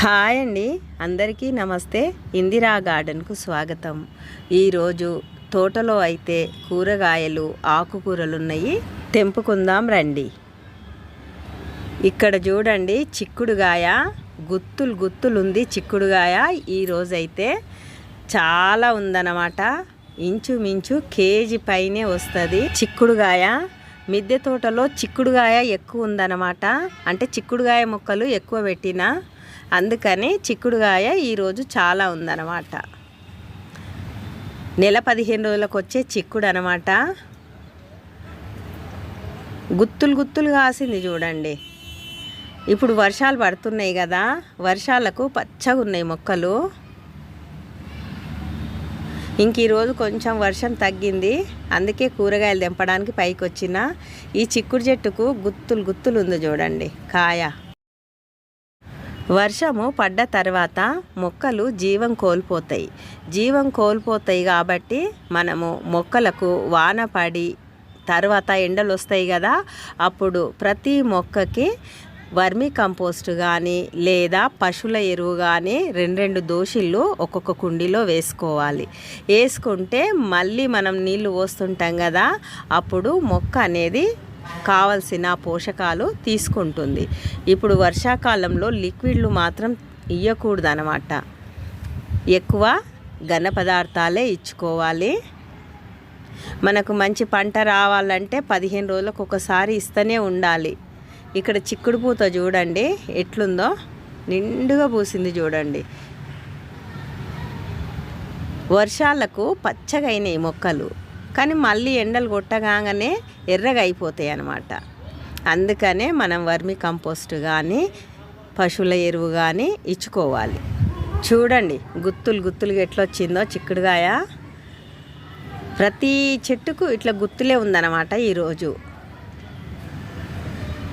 Hi అండి. అందరికీ నమస్తే. ఇందిరా గార్డెన్కు స్వాగతం. ఈరోజు తోటలో అయితే కూరగాయలు ఆకుకూరలు ఉన్నాయి తెంపుకుందాం రండి. ఇక్కడ చూడండి చిక్కుడుగాయ గుత్తులు గుత్తులుంది చిక్కుడుగాయ. ఈరోజైతే చాలా ఉందన్నమాట. ఇంచుమించు కేజీ పైనే వస్తుంది చిక్కుడుగాయ. మిద్దె తోటలో చిక్కుడుగాయ ఎక్కువ ఉందన్నమాట. అంటే చిక్కుడుగాయ మొక్కలు ఎక్కువ పెట్టిన అందుకని చిక్కుడుగాయ ఈరోజు చాలా ఉందన్నమాట. నెల పదిహేను రోజులకు వచ్చే చిక్కుడు అనమాట గుత్తులు గుత్తులు కాసింది చూడండి. ఇప్పుడు వర్షాలు పడుతున్నాయి కదా వర్షాలకు పచ్చగా ఉన్నాయి మొక్కలు. ఇంక ఈరోజు కొంచెం వర్షం తగ్గింది అందుకే కూరగాయలు తెంపడానికి పైకి వచ్చిన ఈ చిక్కుడు చెట్టుకు గుత్తులు గుత్తులు ఉంది చూడండి కాయ. వర్షము పడ్డ తర్వాత మొక్కలు జీవం కోల్పోతాయి. జీవం కోల్పోతాయి కాబట్టి మనము మొక్కలకు వాన పడి తర్వాత ఎండలు వస్తాయి కదా అప్పుడు ప్రతి మొక్కకి వర్మీ కంపోస్ట్ కానీ లేదా పశువుల ఎరువు కానీ రెండు రెండు దోషిళ్ళు ఒక్కొక్క కుండీలో వేసుకోవాలి. వేసుకుంటే మళ్ళీ మనం నీళ్ళు పోస్తుంటాం కదా అప్పుడు మొక్క అనేది కావలసిన పోషకాలు తీసుకుంటుంది. ఇప్పుడు వర్షాకాలంలో లిక్విడ్లు మాత్రం ఇవ్వకూడదు అనమాట ఎక్కువ ఘన పదార్థాలే ఇచ్చుకోవాలి. మనకు మంచి పంట రావాలంటే పదిహేను రోజులకు ఒకసారి ఇస్తూనే ఉండాలి. ఇక్కడ చిక్కుడు పూత చూడండి ఎట్లుందో నిండుగా పూసింది చూడండి. వర్షాలకు పచ్చగైనవి మొక్కలు. కానీ మళ్ళీ ఎండలు కొట్టగానే ఎర్రగా అయిపోతాయి అన్నమాట. అందుకనే మనం వర్మి కంపోస్ట్ కానీ పశువుల ఎరువు కానీ ఇచ్చుకోవాలి. చూడండి గుత్తులు గుత్తులుగా ఎట్లా వచ్చిందో చిక్కుడుగాయ ప్రతి చెట్టుకు ఇట్లా గుత్తులే ఉందన్నమాట ఈరోజు.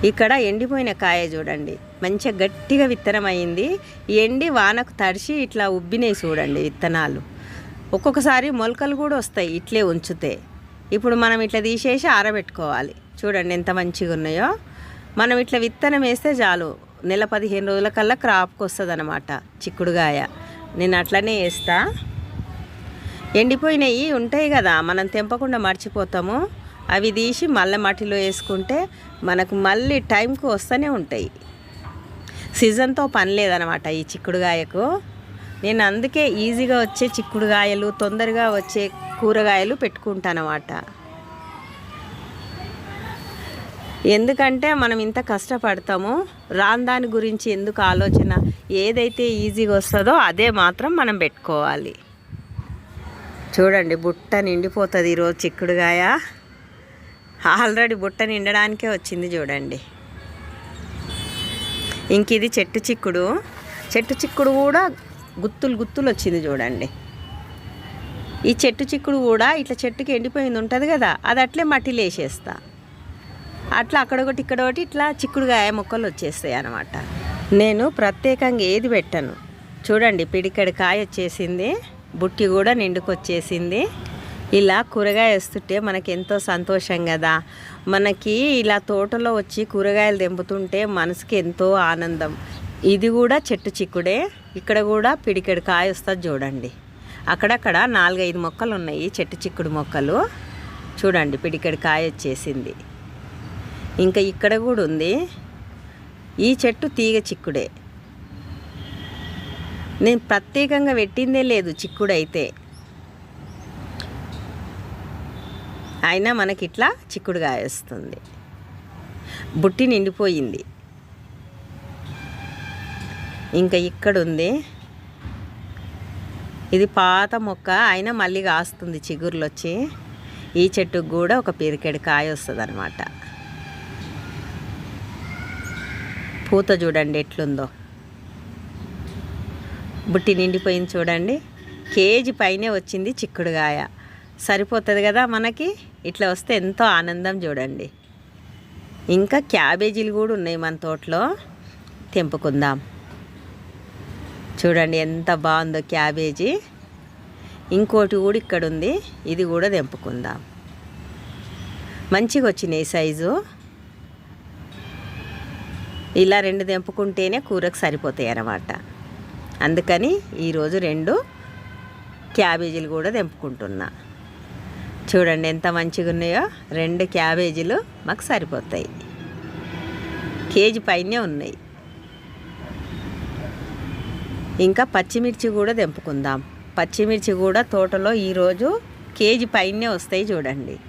ఇక్కడ ఎండిపోయిన కాయ చూడండి మంచిగా గట్టిగా విత్తనం అయింది. ఎండి వానకు తడిసి ఇట్లా ఉబ్బినాయి చూడండి విత్తనాలు. ఒక్కొక్కసారి మొలకలు కూడా వస్తాయి ఇట్లే ఉంచితే. ఇప్పుడు మనం ఇట్లా తీసేసి ఆరబెట్టుకోవాలి. చూడండి ఎంత మంచిగా ఉన్నాయో. మనం ఇట్లా విత్తనం వేస్తే చాలు. నెల పదిహేను రోజుల కల్లా క్రాప్కి వస్తుంది అనమాట చిక్కుడుగాయ. నేను అట్లనే వేస్తా. ఎండిపోయినవి ఉంటాయి కదా మనం తెంపకుండా మర్చిపోతాము. అవి తీసి మళ్ళీ మట్టిలో వేసుకుంటే మనకు మళ్ళీ టైంకు వస్తూనే ఉంటాయి. సీజన్తో పని లేదనమాట ఈ చిక్కుడుగాయకు. నేను అందుకే ఈజీగా వచ్చే చిక్కుడుగాయలు తొందరగా వచ్చే కూరగాయలు పెట్టుకుంటానమాట. ఎందుకంటే మనం ఇంత కష్టపడతామో రాని దాని గురించి ఎందుకు ఆలోచన ఏదైతే ఈజీగా వస్తుందో అదే మాత్రం మనం పెట్టుకోవాలి. చూడండి బుట్ట నిండిపోతుంది ఈరోజు చిక్కుడుగాయ. ఆల్రెడీ బుట్ట నిండడానికే వచ్చింది చూడండి. ఇంక ఇది చెట్టు చిక్కుడు. చెట్టు చిక్కుడు కూడా గుత్తులు గుత్తులు వచ్చింది చూడండి. ఈ చెట్టు చిక్కుడు కూడా ఇట్లా చెట్టుకి ఎండిపోయింది ఉంటుంది కదా అది అట్లే మట్టిలో వేసేస్తా. అట్లా అక్కడొకటి ఇక్కడొకటి ఇట్లా చిక్కుడుగాయ మొక్కలు వచ్చేస్తాయి అనమాట నేను ప్రత్యేకంగా ఏది పెట్టను. చూడండి పిడికడి కాయ వచ్చేసింది బుట్టి కూడా నిండుకొచ్చేసింది. ఇలా కూరగాయ వస్తుంటే మనకి ఎంతో సంతోషం కదా. మనకి ఇలా తోటలో వచ్చి కూరగాయలు తెంపుతుంటే మనసుకి ఎంతో ఆనందం. ఇది కూడా చెట్టు చిక్కుడే. ఇక్కడ కూడా పిడికెడు కాయ వస్తుంది చూడండి. అక్కడక్కడ నాలుగైదు మొక్కలు ఉన్నాయి చెట్టు చిక్కుడు మొక్కలు. చూడండి పిడికెడు కాయ వచ్చేసింది. ఇంకా ఇక్కడ కూడా ఉంది. ఈ చెట్టు తీగ చిక్కుడే. నేను ప్రత్యేకంగా పెట్టిందే లేదు చిక్కుడైతే. అయినా మనకి ఇట్లా చిక్కుడుగాయ వస్తుంది. బుట్టి నిండిపోయింది. ఇంకా ఇక్కడ ఉంది ఇది పాత మొక్క అయినా మళ్ళీ కాస్తుంది చిగుర్లు వచ్చి ఈ చెట్టుకు కూడా ఒక పిరికెడు కాయ వస్తుంది అనమాట పూత చూడండి ఎట్లుందో. బుట్టి నిండిపోయింది చూడండి. కేజీ పైనే వచ్చింది చిక్కుడుగాయ సరిపోతుంది కదా మనకి? ఇట్లా వస్తే ఎంతో ఆనందం చూడండి. ఇంకా క్యాబేజీలు కూడా ఉన్నాయి మన తోటలో. తెంపుకుందాం. చూడండి ఎంత బాగుందో క్యాబేజీ. ఇంకోటి కూడా ఇక్కడ ఉంది. ఇది కూడా తెంపుకుందాం. మంచిగా వచ్చినాయి సైజు. ఇలా రెండు తెంపుకుంటేనే కూరకు సరిపోతాయి అన్నమాట. అందుకని ఈరోజు రెండు క్యాబేజీలు కూడా తెంపుకుంటున్నా. చూడండి ఎంత మంచిగా ఉన్నాయో. రెండు క్యాబేజీలు మాకు సరిపోతాయి. కేజీ పైనే ఉన్నాయి. ఇంకా పచ్చిమిర్చి కూడా తెంపుకుందాం. పచ్చిమిర్చి కూడా తోటలో ఈరోజు కేజీ పైనే వస్తాయి చూడండి.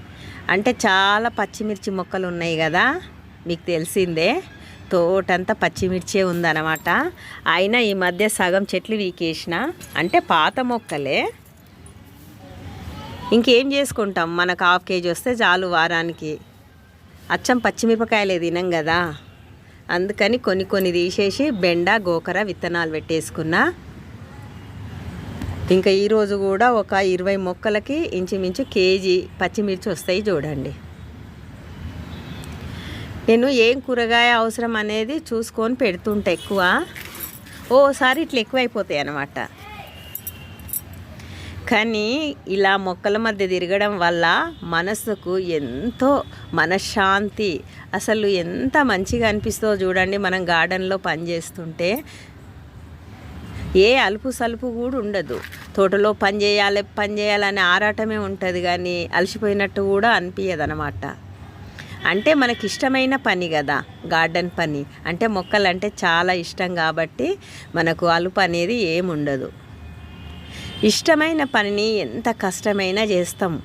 అంటే చాలా పచ్చిమిర్చి మొక్కలు ఉన్నాయి కదా మీకు తెలిసిందే. తోటంతా పచ్చిమిర్చే ఉందన్నమాట. అయినా ఈ మధ్య సగం చెట్లు వీకేసిన అంటే పాత మొక్కలే. ఇంకేం చేసుకుంటాం? మనకు హాఫ్ కేజీ వస్తే చాలు వారానికి. అచ్చం పచ్చిమిరపకాయలే తినం కదా. అందుకని కొన్ని కొన్ని తీసేసి బెండ గోకర విత్తనాలు పెట్టేసుకున్నా. ఇంకా ఈరోజు కూడా ఒక ఇరవై మొక్కలకి ఇంచుమించు కేజీ పచ్చిమిర్చి వస్తాయి చూడండి. నేను ఏం కూరగాయ అవసరం అనేది చూసుకొని పెడుతుంటా ఎక్కువ. ఓసారి ఇట్లా ఎక్కువైపోతాయి అన్నమాట. కానీ ఇలా మొక్కల మధ్య తిరగడం వల్ల మనసుకు ఎంతో మనశ్శాంతి. అసలు ఎంత మంచిగా అనిపిస్తుందో చూడండి. మనం గార్డెన్లో పనిచేస్తుంటే ఏ అలుపు సలుపు కూడా ఉండదు. తోటలో పని చేయాలి పని చేయాలనే ఆరాటమే ఉంటుంది కానీ అలసిపోయినట్టు కూడా అనిపించదు అనమాట అంటే మనకి ఇష్టమైన పని కదా గార్డెన్ పని. అంటే మొక్కలు అంటే చాలా ఇష్టం కాబట్టి మనకు అలుపు అనేది ఏముండదు. ఇష్టమైన పనిని ఎంత కష్టమైనా చేస్తాం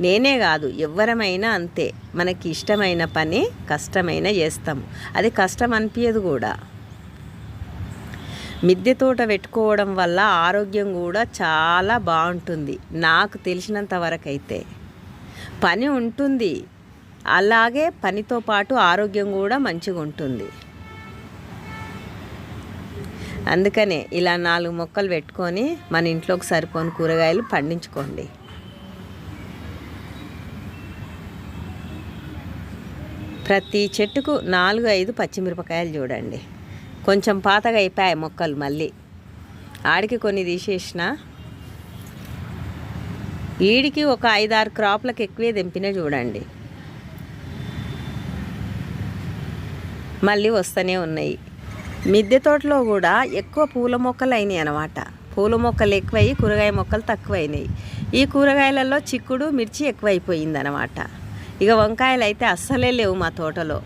నేనే కాదు ఎవరమైనా అంతే. మనకి ఇష్టమైన పని కష్టమైన చేస్తాం అది కష్టం అనిపించదు కూడా. మిద్దె తోట పెట్టుకోవడం వల్ల ఆరోగ్యం కూడా చాలా బాగుంటుంది. నాకు తెలిసినంత వరకైతే. పని ఉంటుంది. అలాగే పనితో పాటు ఆరోగ్యం కూడా మంచిగా ఉంటుంది అందుకనే ఇలా నాలుగు మొక్కలు పెట్టుకొని మన ఇంట్లోకి సరిపోని కూరగాయలు పండించుకోండి. ప్రతి చెట్టుకు నాలుగు ఐదు పచ్చిమిరపకాయలు చూడండి. కొంచెం పాతగా అయిపోయాయి మొక్కలు మళ్ళీ. ఆడికి కొన్ని తీసేసిన ఈడికి ఒక ఐదారు క్రాప్లకు ఎక్కువే దింపిన చూడండి. మళ్ళీ వస్తూనే ఉన్నాయి. మిద్దె తోటలో కూడా ఎక్కువ పూల మొక్కలు అయినాయి అనమాట పూల మొక్కలు ఎక్కువయ్యి కూరగాయ మొక్కలు తక్కువైనాయి. ఈ కూరగాయలలో చిక్కుడు మిర్చి ఎక్కువైపోయింది అనమాట ఇక వంకాయలు అయితే అస్సలే లేవు మా తోటలో.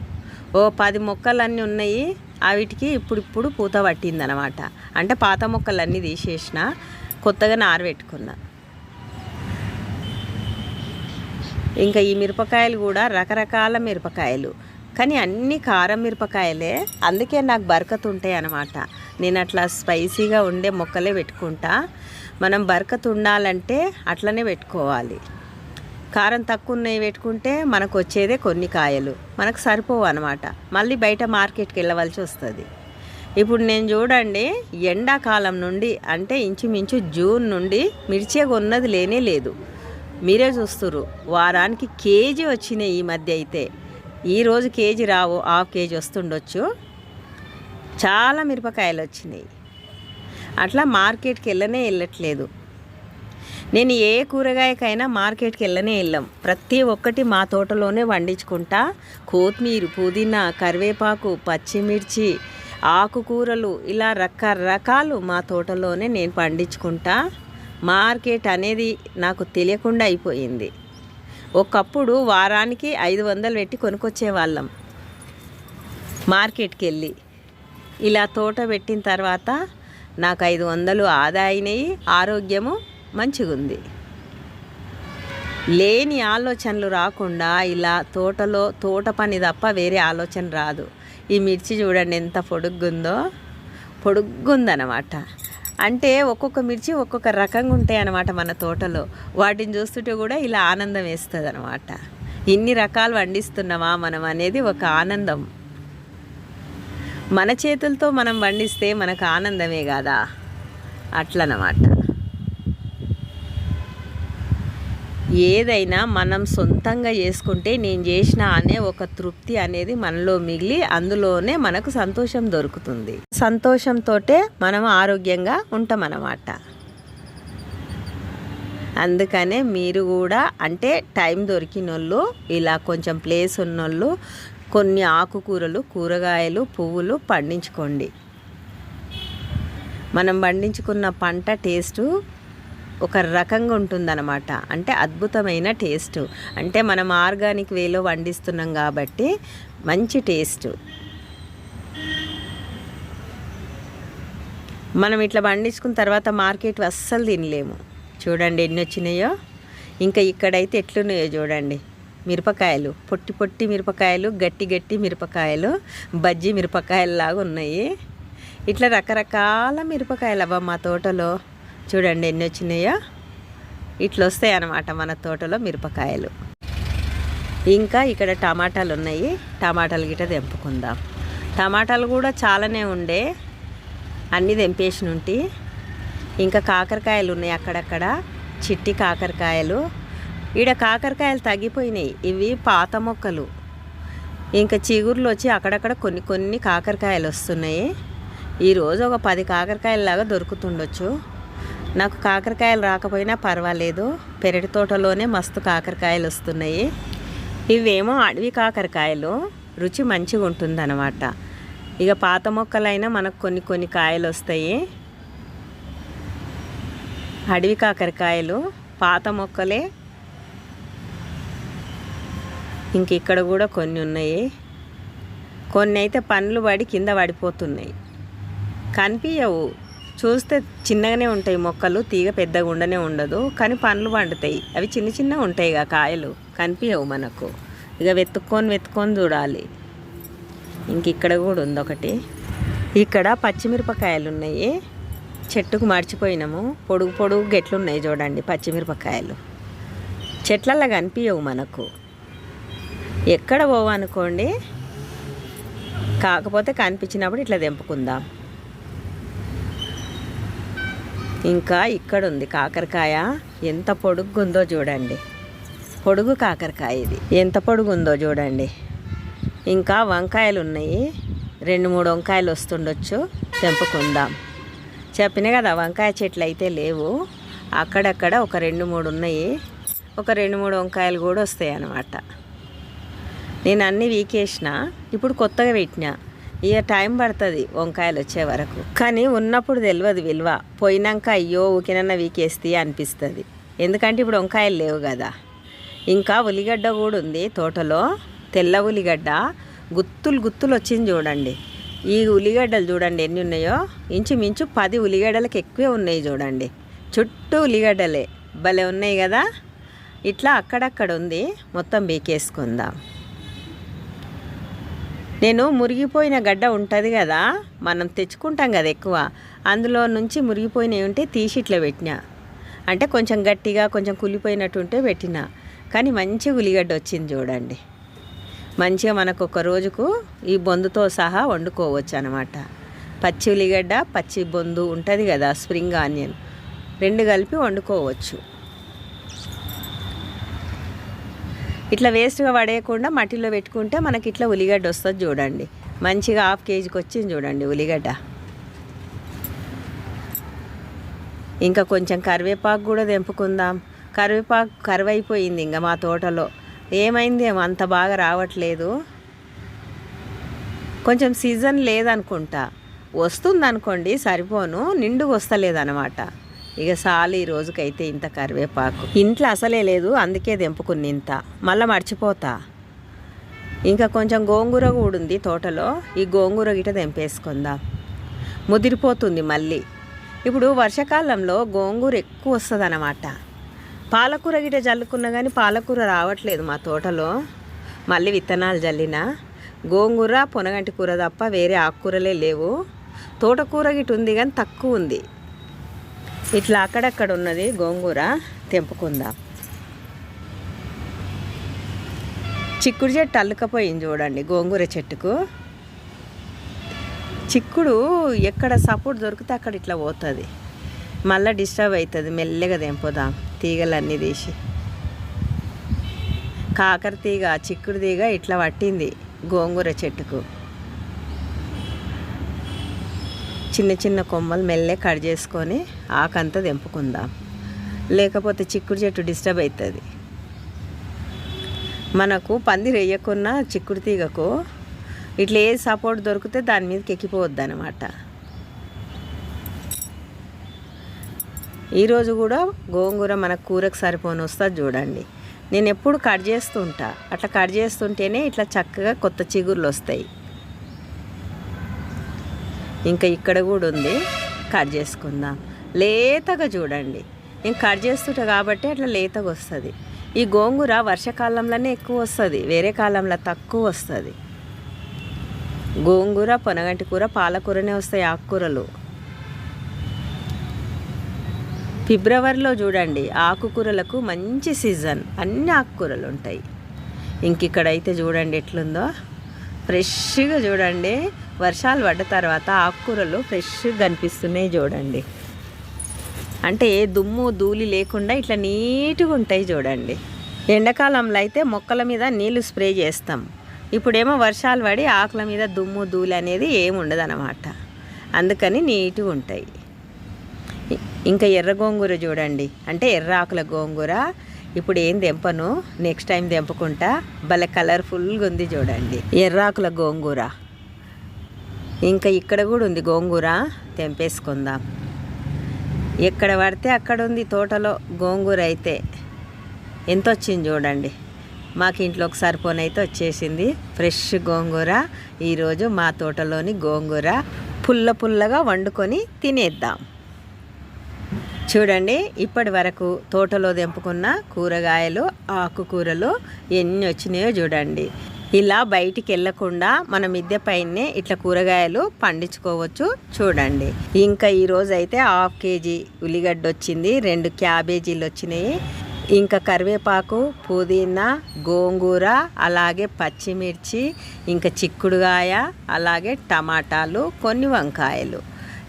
ఓ పది మొక్కలు అన్నీ ఉన్నాయి వాటికి ఇప్పుడు ఇప్పుడు పూత పట్టింది అనమాట అంటే పాత మొక్కలన్నీ తీసేసిన కొత్తగా నారబెట్టుకున్నా ఇంకా ఈ మిరపకాయలు కూడా రకరకాల మిరపకాయలు. కానీ అన్ని కారం మిరపకాయలే అందుకే నాకు బరకత్ ఉంటాయి అనమాట నేను అట్లా స్పైసీగా ఉండే మొక్కలే పెట్టుకుంటా. మనం బరకత్ ఉండాలంటే అట్లనే పెట్టుకోవాలి. కారం తక్కువ ఉన్నాయి పెట్టుకుంటే మనకు వచ్చేదే కొన్ని కాయలు. మనకు సరిపోవు అనమాట మళ్ళీ బయట మార్కెట్కి వెళ్ళవలసి వస్తుంది. ఇప్పుడు నేను చూడండి ఎండాకాలం నుండి అంటే ఇంచుమించు జూన్ నుండి మిర్చి కొన్నది లేనే లేదు. మీరే చూస్తురు వారానికి కేజీ వచ్చినాయి ఈ మధ్య అయితే. ఈరోజు కేజీ రావు హాఫ్ కేజీ వస్తుండొచ్చు. చాలా మిరపకాయలు వచ్చినాయి. అట్లా మార్కెట్కి వెళ్ళనే వెళ్ళట్లేదు. నేను ఏ కూరగాయకైనా మార్కెట్కి వెళ్ళనే వెళ్ళాం. ప్రతి ఒక్కటి మా తోటలోనే వండించుకుంటా. కొత్తిమీర పుదీనా కరివేపాకు పచ్చిమిర్చి ఆకుకూరలు ఇలా రకరకాలు మా తోటలోనే నేను పండించుకుంటా. మార్కెట్ అనేది నాకు తెలియకుండా అయిపోయింది. ఒకప్పుడు వారానికి ఐదు వందలు పెట్టి కొనుక్కొచ్చేవాళ్ళం. మార్కెట్కి వెళ్ళి ఇలా తోట పెట్టిన తర్వాత నాకు ఐదు వందలు ఆదా అయినాయి ఆరోగ్యము మంచిగా ఉంది లేని ఆలోచనలు రాకుండా ఇలా తోటలో తోట పని తప్ప వేరే ఆలోచన రాదు. ఈ మిర్చి చూడండి ఎంత పొడుగ్గుందో. పొడుగ్గుందనమాట. అంటే ఒక్కొక్క మిర్చి ఒక్కొక్క రకంగా ఉంటాయి అన్నమాట మన తోటలో. వాటిని చూస్తుంటే కూడా ఇలా ఆనందం వేస్తుంది అనమాట ఇన్ని రకాలు వండిస్తున్నామా మనం అనేది ఒక ఆనందం. మన చేతులతో మనం వండిస్తే మనకు ఆనందమే కదా? అట్లనమాట ఏదైనా మనం సొంతంగా చేసుకుంటే నేను చేసిన అనే ఒక తృప్తి అనేది మనలో మిగిలి అందులోనే మనకు సంతోషం దొరుకుతుంది. సంతోషంతో మనం ఆరోగ్యంగా ఉంటామన్నమాట. అందుకనే మీరు కూడా అంటే టైం దొరికిన వాళ్ళు ఇలా కొంచెం ప్లేస్ ఉన్నోళ్ళు కొన్ని ఆకుకూరలు కూరగాయలు పువ్వులు పండించుకోండి. మనం పండించుకున్న పంట టేస్టు ఒక రకంగా ఉంటుందన్నమాట. అంటే అద్భుతమైన టేస్ట్. అంటే మనం ఆర్గానిక్ వేలో వండిస్తున్నాం కాబట్టి మంచి టేస్ట్. మనం ఇట్లా పండించుకున్న తర్వాత మార్కెట్ అస్సలు తినలేము. చూడండి ఎన్ని వచ్చినాయో. ఇంకా ఇక్కడైతే ఎట్లున్నాయో చూడండి. మిరపకాయలు పొట్టి పొట్టి మిరపకాయలు గట్టి గట్టి మిరపకాయలు బజ్జీ మిరపకాయలు లాగా ఉన్నాయి. ఇట్లా రకరకాల మిరపకాయలు అవ్వ మా తోటలో. చూడండి ఎన్ని వచ్చినాయో. ఇట్లా వస్తాయి అన్నమాట మన తోటలో మిరపకాయలు. ఇంకా ఇక్కడ టమాటాలు ఉన్నాయి. టమాటాలు గిట్ట తెంపుకుందాం. టమాటాలు కూడా చాలానే ఉండే. అన్నీ తెంపేసి ఉంటి ఇంకా కాకరకాయలు ఉన్నాయి అక్కడక్కడ. చిట్టి కాకరకాయలు. ఈడ కాకరకాయలు తగ్గిపోయినాయి. ఇవి పాత మొక్కలు. ఇంకా చిగుర్లు వచ్చి అక్కడక్కడ కొన్ని కొన్ని కాకరకాయలు వస్తున్నాయి. ఈరోజు ఒక పది కాకరకాయలలాగా దొరుకుతుండొచ్చు. నాకు కాకరకాయలు రాకపోయినా పర్వాలేదు. పెరటి తోటలోనే మస్తు కాకరకాయలు వస్తున్నాయి. ఇవేమో అడవి కాకరకాయలు. రుచి మంచిగా ఉంటుందన్నమాట. ఇక పాత మొక్కలైనా మనకు కొన్ని కొన్ని కాయలు వస్తాయి. అడవి కాకరకాయలు పాత మొక్కలే. ఇంక ఇక్కడ కూడా కొన్ని ఉన్నాయి. కొన్ని అయితే పండ్లు పడి కింద పడిపోతున్నాయి. కనిపించవు చూస్తే చిన్నగానే ఉంటాయి మొక్కలు తీగ పెద్దగా ఉండనే ఉండదు. కానీ పండ్లు పండుతాయి. అవి చిన్న చిన్న ఉంటాయి ఇక కాయలు. కనిపించవు మనకు. ఇక వెతుక్కొని వెతుక్కొని చూడాలి. ఇంక ఇక్కడ కూడా ఉంది ఒకటి. ఇక్కడ పచ్చిమిరపకాయలు ఉన్నాయి. చెట్టుకు మర్చిపోయినాము. పొడుగు పొడుగు గెట్లు ఉన్నాయి చూడండి పచ్చిమిరపకాయలు. చెట్లల్లో కనిపించవు మనకు. ఎక్కడ పోవనుకోండి కాకపోతే కనిపించినప్పుడు ఇట్లా తెంపుకుందాం. ఇంకా ఇక్కడ ఉంది కాకరకాయ. ఎంత పొడుగుందో చూడండి. పొడుగు కాకరకాయ ఇది. ఎంత పొడుగుందో చూడండి. ఇంకా వంకాయలు ఉన్నాయి రెండు మూడు వంకాయలు వస్తుండొచ్చు. తెంపుకుందాం. చెప్పిన కదా వంకాయ చెట్లు అయితే లేవు. అక్కడక్కడ ఒక రెండు మూడు ఉన్నాయి. ఒక రెండు మూడు వంకాయలు కూడా వస్తాయి అన్నమాట నేను అన్ని వీకేసిన ఇప్పుడు కొత్తగా పెట్టిన. ఇక టైం పడుతుంది వంకాయలు వచ్చే వరకు. కానీ ఉన్నప్పుడు తెలియదు విలువ. పోయినాక అయ్యో ఊకినన్న వీకేస్తే అనిపిస్తుంది. ఎందుకంటే ఇప్పుడు వంకాయలు లేవు కదా. ఇంకా ఉల్లిగడ్డ కూడా ఉంది తోటలో. తెల్ల ఉల్లిగడ్డ. గుత్తులు గుత్తులు వచ్చింది చూడండి. ఈ ఉల్లిగడ్డలు చూడండి ఎన్ని ఉన్నాయో. ఇంచుమించు పది ఉల్లిగడ్డలకు ఎక్కువే ఉన్నాయి చూడండి. చుట్టూ ఉల్లిగడ్డలే. భలే ఉన్నాయి కదా. ఇట్లా అక్కడక్కడ ఉంది. మొత్తం బీకేసుకుందాం. నేను మురిగిపోయిన గడ్డ ఉంటుంది కదా మనం తెచ్చుకుంటాం కదా ఎక్కువ అందులో నుంచి మురిగిపోయినవి ఉంటే తీసి ఇట్లా పెట్టిన. అంటే కొంచెం గట్టిగా కొంచెం కులిపోయినట్టు ఉంటే పెట్టిన. కానీ మంచి ఉల్లిగడ్డ వచ్చింది చూడండి. మంచిగా మనకు ఒక రోజుకు ఈ బొందుతో సహా వండుకోవచ్చు అనమాట పచ్చి ఉల్లిగడ్డ పచ్చి బొందు ఉంటుంది కదా స్ప్రింగ్ ఆనియన్. రెండు కలిపి వండుకోవచ్చు. ఇట్లా వేస్ట్గా పడేయకుండా మట్టిలో పెట్టుకుంటే మనకి ఇట్లా ఉల్లిగడ్డ వస్తుంది చూడండి. మంచిగా హాఫ్ కేజీకి వచ్చింది చూడండి ఉల్లిగడ్డ. ఇంకా కొంచెం కరివేపాకు కూడా తెంపుకుందాం. కరివేపాకు కరువైపోయింది ఇంకా మా తోటలో. ఏమైంది ఏమో అంత బాగా రావట్లేదు. కొంచెం సీజన్ లేదనుకుంటా. వస్తుంది అనుకోండి సరిపోను. నిండుగా వస్తలేదన్నమాట. ఇక సాలు ఈ రోజుకైతే ఇంత కరివేపాకు. ఇంట్లో అసలే లేదు అందుకే తెంపుకుని ఇంత మళ్ళీ మర్చిపోతా. ఇంకా కొంచెం గోంగూర కూడా ఉంది తోటలో. ఈ గోంగూర గిట తెంపేసుకుందాం ముదిరిపోతుంది మళ్ళీ. ఇప్పుడు వర్షాకాలంలో గోంగూర ఎక్కువ వస్తుంది అన్నమాట పాలకూర గిట జల్లుకున్నా కానీ పాలకూర రావట్లేదు మా తోటలో. మళ్ళీ విత్తనాలు జల్లిన. గోంగూర పొనగంటి కూర తప్ప వేరే ఆకుకూరలే లేవు. తోటకూర గిట ఉంది కానీ తక్కువ ఉంది. ఇట్లా అక్కడక్కడ ఉన్నది గోంగూర తెంపుకుందాం. చిక్కుడు చెట్టు అల్లుకపోయింది చూడండి గోంగూర చెట్టుకు. చిక్కుడు ఎక్కడ సపోర్ట్ దొరికితే అక్కడ ఇట్లా పోతుంది. మళ్ళీ డిస్టర్బ్ అవుతుంది మెల్లగా తెంపుదాం తీగలన్నీ తీసి. కాకర తీగ చిక్కుడు తీగ ఇట్లా పట్టింది గోంగూర చెట్టుకు. చిన్న చిన్న కొమ్మలు మెల్లే కట్ చేసుకొని ఆకంతా తెంపుకుందాం. లేకపోతే చిక్కుడు చెట్టు డిస్టర్బ్ అవుతుంది మనకు పందిరి వేయకున్న చిక్కుడు తీగకు ఇట్లా ఏ సపోర్ట్ దొరికితే దాని మీదకి ఎక్కిపోవద్దు అనమాట ఈరోజు కూడా గోంగూర మన కూరకు సరిపోని వస్తుంది చూడండి. నేను ఎప్పుడు కట్ చేస్తుంటా అట్లా కట్ చేస్తుంటేనే ఇట్లా చక్కగా కొత్త చిగుర్లు వస్తాయి. ఇంకా ఇక్కడ కూడా ఉంది. కట్ చేసుకుందాం. లేతగా చూడండి. నేను కట్ చేస్తుంటా కాబట్టి అట్లా లేతగా వస్తుంది. ఈ గోంగూర వర్షాకాలంలోనే ఎక్కువ వస్తుంది. వేరే కాలంలో తక్కువ వస్తుంది. గోంగూర పొనగంటి కూర పాలకూరనే వస్తాయి ఆకుకూరలు. ఫిబ్రవరిలో చూడండి ఆకుకూరలకు మంచి సీజన్. అన్ని ఆకుకూరలు ఉంటాయి. ఇంక ఇక్కడైతే చూడండి ఎట్లుందో. ఫ్రెష్గా చూడండి. వర్షాలు పడ్డ తర్వాత ఆకుకూరలు ఫ్రెష్గా కనిపిస్తున్నాయి చూడండి. అంటే ఏ దుమ్ము ధూళి లేకుండా ఇట్లా నీట్గా ఉంటాయి చూడండి. ఎండాకాలంలో అయితే మొక్కల మీద నీళ్ళు స్ప్రే చేస్తాం. ఇప్పుడేమో వర్షాలు పడి ఆకుల మీద దుమ్ము ధూళి అనేది ఏమి అందుకని నీట్గా ఉంటాయి. ఇంకా ఎర్ర గోంగూర చూడండి. అంటే ఎర్ర ఆకుల గోంగూర ఇప్పుడు ఏం తెంపను? Next time తెంపుకుంటా. భలే కలర్ఫుల్గా ఉంది చూడండి. ఎర్రాకుల గోంగూర. ఇంకా ఇక్కడ కూడా ఉంది గోంగూర. తెంపేసుకుందాం. ఎక్కడ పడితే అక్కడ ఉంది తోటలో గోంగూర అయితే. ఎంత వచ్చింది చూడండి. మాకు ఇంట్లో ఇంట్లోకి సరిపోనైతే వచ్చేసింది. ఫ్రెష్ గోంగూర. ఈరోజు మా తోటలోని గోంగూర. పుల్ల పుల్లగా వండుకొని తినేద్దాం. చూడండి ఇప్పటి వరకు తోటలో తెంపుకున్న కూరగాయలు ఆకుకూరలు ఎన్ని వచ్చినాయో చూడండి. ఇలా బయటికి వెళ్ళకుండా మన మిద్దె పైనే ఇట్లా కూరగాయలు పండించుకోవచ్చు చూడండి. ఇంకా ఈరోజు అయితే హాఫ్ కేజీ ఉల్లిగడ్డ వచ్చింది రెండు క్యాబేజీలు వచ్చినాయి. ఇంకా కరివేపాకు పుదీనా గోంగూర అలాగే పచ్చిమిర్చి ఇంకా చిక్కుడుగాయ అలాగే టమాటాలు కొన్ని వంకాయలు.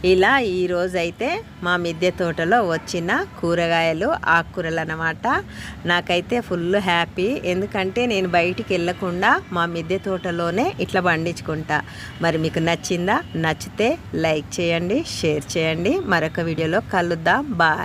ఇలా ఈరోజైతే మా మిద్దె తోటలో వచ్చిన కూరగాయలు ఆకుకూరలు అన్నమాట నాకైతే ఫుల్ హ్యాపీ. ఎందుకంటే నేను బయటికి వెళ్ళకుండా మా మిద్దె తోటలోనే ఇట్లా పండించుకుంటా. మరి మీకు నచ్చిందా? నచ్చితే లైక్ చేయండి షేర్ చేయండి. మరొక వీడియోలో కలుద్దాం. బాయ్.